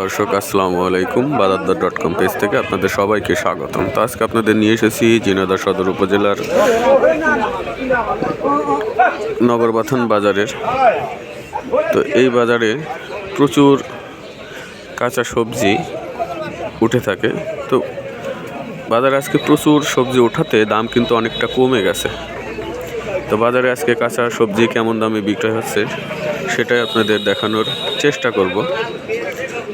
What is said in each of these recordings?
দর্শক, আসসালামু আলাইকুম। বাদাদ্দা ডট কম পেজ থেকে আপনাদের সবাইকে স্বাগতম। তো আজকে আপনাদের নিয়ে এসেছি জিনাদা সদর উপজেলার নগরবাথান বাজারের। তো এই বাজারে প্রচুর কাঁচা সবজি উঠে থাকে। তো বাজারে আজকে প্রচুর সবজি ওঠাতে দাম কিন্তু অনেকটা কমে গেছে। তো বাজারে আজকে কাঁচা সবজি কেমন দামে বিক্রয় হচ্ছে? সেটাই আপনাদের দেখানোর চেষ্টা করব।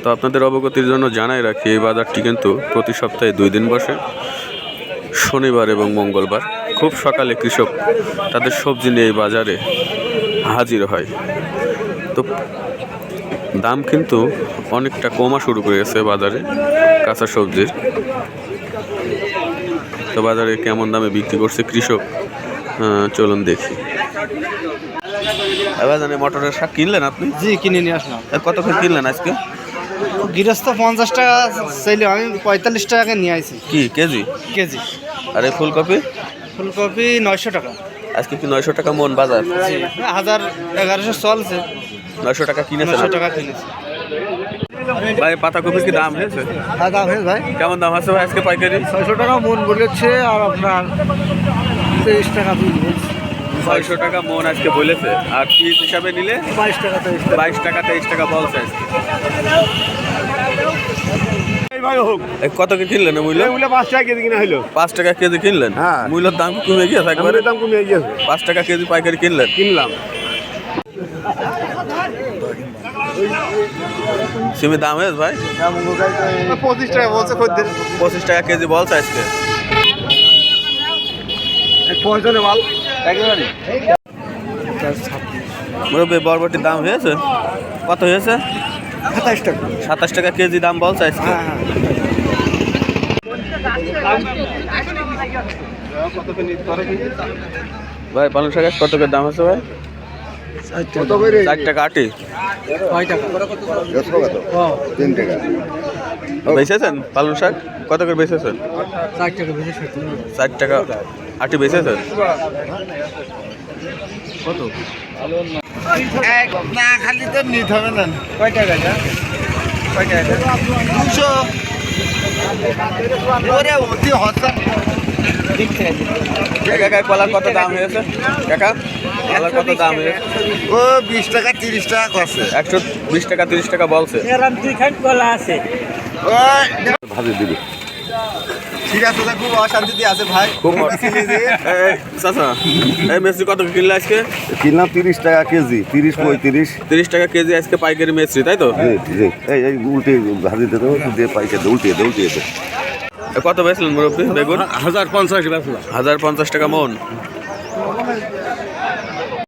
তো আপনাদের অবগতির জন্য জানাই রাখি, এই বাজারটি কিন্তু প্রতি সপ্তাহে দুই দিন বসে। শনিবার এবং মঙ্গলবার খুব সকালে কৃষক তাদের সবজি নিয়ে এই বাজারে হাজির হয়। তো দাম কিন্তু অনেকটা কমা শুরু করে গেছে বাজারে কাঁচা সবজির। তো বাজারে কেমন দামে বিক্রি করছে কৃষক? চলুন দেখি। এবার জানি মটরের শাক কিনলেন আপনি? জি কিনে নিয়ে আসলাম। কত করে কিনলেন আজকে? গৃহস্থ পঞ্চাশ টাকা চাইলে আমি পঁয়তাল্লিশ টাকা নিয়ে আইছি। কি কেজি? কেজি। আর এই ফুলকপি? ফুলকপি নয়শো টাকা। আজকে কি নয়শো টাকা মন বাজার? হাজার এগারোশো চলছে। নয়শো টাকা কিনেছেন নয়শো টাকা কিনেছি। ভাই পাতাকপির কি দাম হয়েছে? হ্যাঁ দাম হয়েছে ভাই। কেমন দাম আছে ভাই আজকে পাইকারি? ছয়শো টাকা মন বলেছে আর আপনার তেইশ টাকা পিস বলছে ছয়শো টাকা মন আজকে বলেছে। আর পিস হিসাবে নিলে বাইশ টাকা তেইশ টাকা। বাইশ টাকা তেইশ টাকা বলছে আজকে। এ, কত কি কিনলেন মূল্য? এগুলো পাঁচ টাকা কেজি কিনা হইল। পাঁচ টাকা কেজি কিনলেন? হ্যাঁ। মূল্যের দাম কমে গিয়েছে একবারে? দাম কমে গিয়েছে। পাঁচ টাকা কেজি পাইকারি কিনলেন? কিনলাম। সিমের দাম হয়েছে ভাই? পঁচিশ টাকা বলছে খদ্দের। পঁচিশ টাকা কেজি বলছে আজকে। পয়সনে মাল একেবারে মুরব্বী বরবটির দাম হয়েছে? কত হয়েছে? সাতাশ টাকা। সাতাশ টাকা কেজি দাম বলছে আজকে। ভাই পালং শাক কত করে দাম আছে ভাই? চার টাকা। আটি। তিন টাকা। বেচেছেন পালং শাক? কত করে বেচেছেন? চার টাকা বেশি সত্যি চার টাকা আটি বেচেছেন না খালি তো নিতে হবে না। কয় টাকা যা? কয় টাকা দুশো। ওরে অতি হচ্ছে কাকা কলার কত দাম হয়েছে? কাকা কলার কত দাম হয়েছে? ও বিশ টাকা তিরিশ টাকা করছে। একশো বিশ টাকা তিরিশ টাকা বলছে। কলা আছে। ওই ভাজি দিবি ঠিক খুব অশান্তিতে আছে ভাই। খুব চাচা এই মেসি কত কিনলে আজকে? কিনলাম তিরিশ টাকা কেজি তিরিশ পঁয়ত্রিশ। তিরিশ টাকা কেজি আজকে পাইকারি মেসরি তাই তো? জি জি। এই এই উল্টে ভাজি দিতে দিয়ে পাইকে দে উল্টে দে উল্টে দে। কত বেচলেন মুরব্বী বেগুন? হাজার পঞ্চাশ বেচলাম। হাজার পঞ্চাশ টাকা মন।